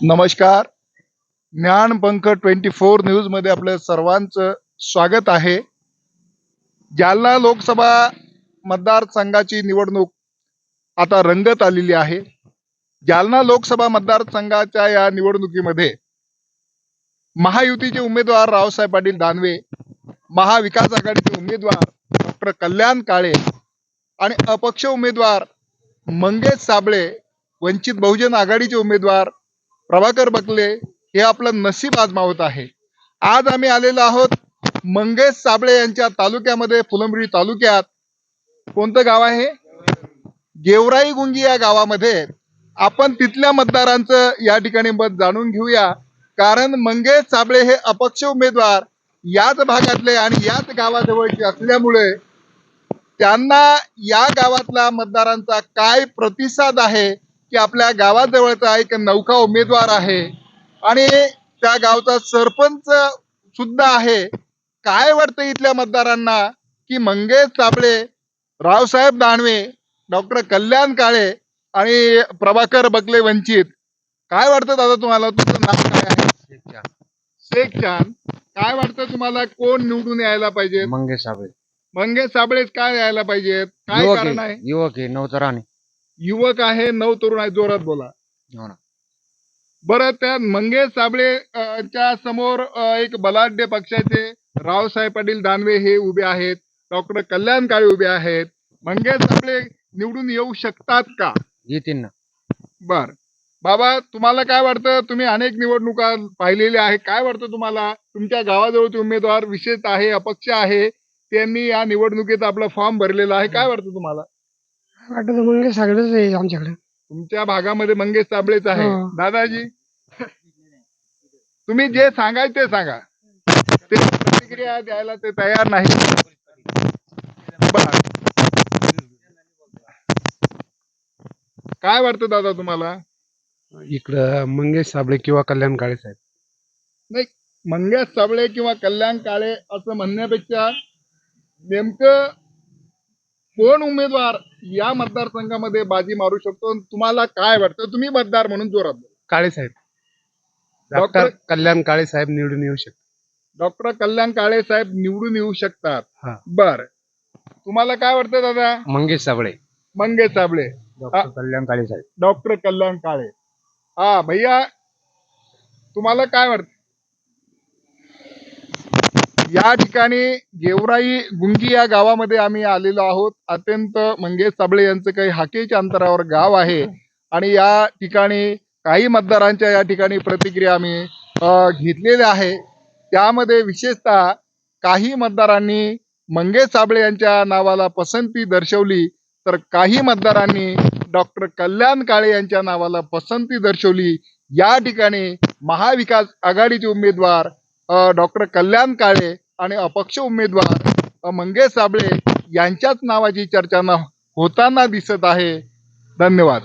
नमस्कार. ज्ञानपंख twenty four न्यूजमध्ये आपलं सर्वांचं स्वागत आहे. जालना लोकसभा मतदारसंघाची निवडणूक आता रंगत आलेली आहे. जालना लोकसभा मतदारसंघाच्या या निवडणुकीमध्ये महायुतीचे उमेदवार रावसाहेब पाटील दानवे महाविकास आघाडीचे उमेदवार डॉक्टर कल्याण काळे आणि अपक्ष उमेदवार मंगेश साबळे वंचित बहुजन आघाडीचे उमेदवार प्रभाकर बकले हे आपलं नशीब आजमावत आहे. आज आम्ही आलेलो आहोत मंगेश साबळे यांच्या तालुक्यामध्ये फुलंब्री तालुक्यात. कोणतं गाव आहे? गेवराई गुंगी या गावामध्ये. आपण तिथल्या मतदारांचं या ठिकाणी मत जाणून घेऊया. कारण मंगेश साबळे हे अपक्ष उमेदवार याच भागातले आणि याच गावाजवळचे असल्यामुळे त्यांना या गावातल्या मतदारांचा काय प्रतिसाद आहे? की आपल्या गावाजवळचा एक नौका उमेदवार आहे. आणि त्या गावचा सरपंच सुद्धा आहे. काय वाटतं इथल्या मतदारांना? की मंगेश साबळे रावसाहेब दानवे डॉक्टर कल्याण काळे आणि प्रभाकर बकले वंचित. काय वाटतं दादा तुम्हाला? तुमचं नाव काय आहे? शेख चांद काय वाटतं तुम्हाला? कोण निवडून यायला पाहिजे मंगेश साबळे मंगेश साबळेच काय यायला पाहिजेत? काय कारण आहे? युवक आहे नवतराने. युवक आहे नऊ तरुण आहे जोरात बोला. हो ना. बरं त्या मंगेश साबळे अ, च्या समोर अ, एक बलाढ्य पक्षाचे रावसाहेब पाटील दानवे हे उभे आहेत. डॉक्टर कल्याण काळे उभे आहेत. मंगेश साबळे निवडून येऊ शकतात का? येतील ना. बर. बाबा तुम्हाला काय वाटतं? तुम्ही अनेक निवडणुका पाहिलेल्या आहे काय वाटतं तुम्हाला? तुमच्या गावाजवळचे उमेदवार विशेष आहे अपक्ष आहे. त्यांनी या निवडणुकीत आपला फॉर्म भरलेला आहे. काय वाटतं तुम्हाला? वाटत मंगेश सगळंच आहे आमच्याकडे. तुमच्या भागामध्ये मंगेश साबळेच आहे. हो. दादाजी तुम्ही जे सांगाल ते सांगा. ते प्रतिक्रिया द्यायला ते तयार नाही. बर. काय वाटतं दादा तुम्हाला? इकडं मंगेश साबळे किंवा कल्याण काळे साहेब. नाही मंगेश साबळे किंवा कल्याण काळे असं म्हणण्यापेक्षा नेमकं कोण उमेदवार या मतदारसंघामध्ये बाजी मारू शकतो आणि तुम्हाला काय वाटतं? तुम्ही मतदार म्हणून जोरात बोला. काळे साहेब. डॉक्टर- डॉक्टर कल्याण काळे साहेब निवडून येऊ शकतात. डॉक्टर कल्याण काळे साहेब निवडून येऊ शकतात. हा. बर. तुम्हाला काय वाटतं दादा? मंगेश साबळे. मंगेश साबळे. डॉक्टर कल्याण काळे साहेब. डॉक्टर कल्याण काळे. हा भैया तुम्हाला काय वाटत? या ठिकाणी गेवराई गुंगी या गावामध्ये आम्ही आलेलो आहोत. अत्यंत मंगेश साबळे यांचं काही हाकेच्या अंतरावर गाव आहे आणि या ठिकाणी काही मतदारांच्या या ठिकाणी प्रतिक्रिया आम्ही घेतलेल्या आहे. त्यामध्ये विशेषतः काही मतदारांनी मंगेश साबळे यांच्या नावाला पसंती दर्शवली तर काही मतदारांनी डॉक्टर कल्याण काळे यांच्या नावाला पसंती दर्शवली. या ठिकाणी महाविकास आघाडीचे उमेदवार डॉक्टर कल्याण काळे आणि अपक्ष उमेदवार मंगेश साबळे यांच्याच नावाची चर्चा होताना दिसत आहे. धन्यवाद.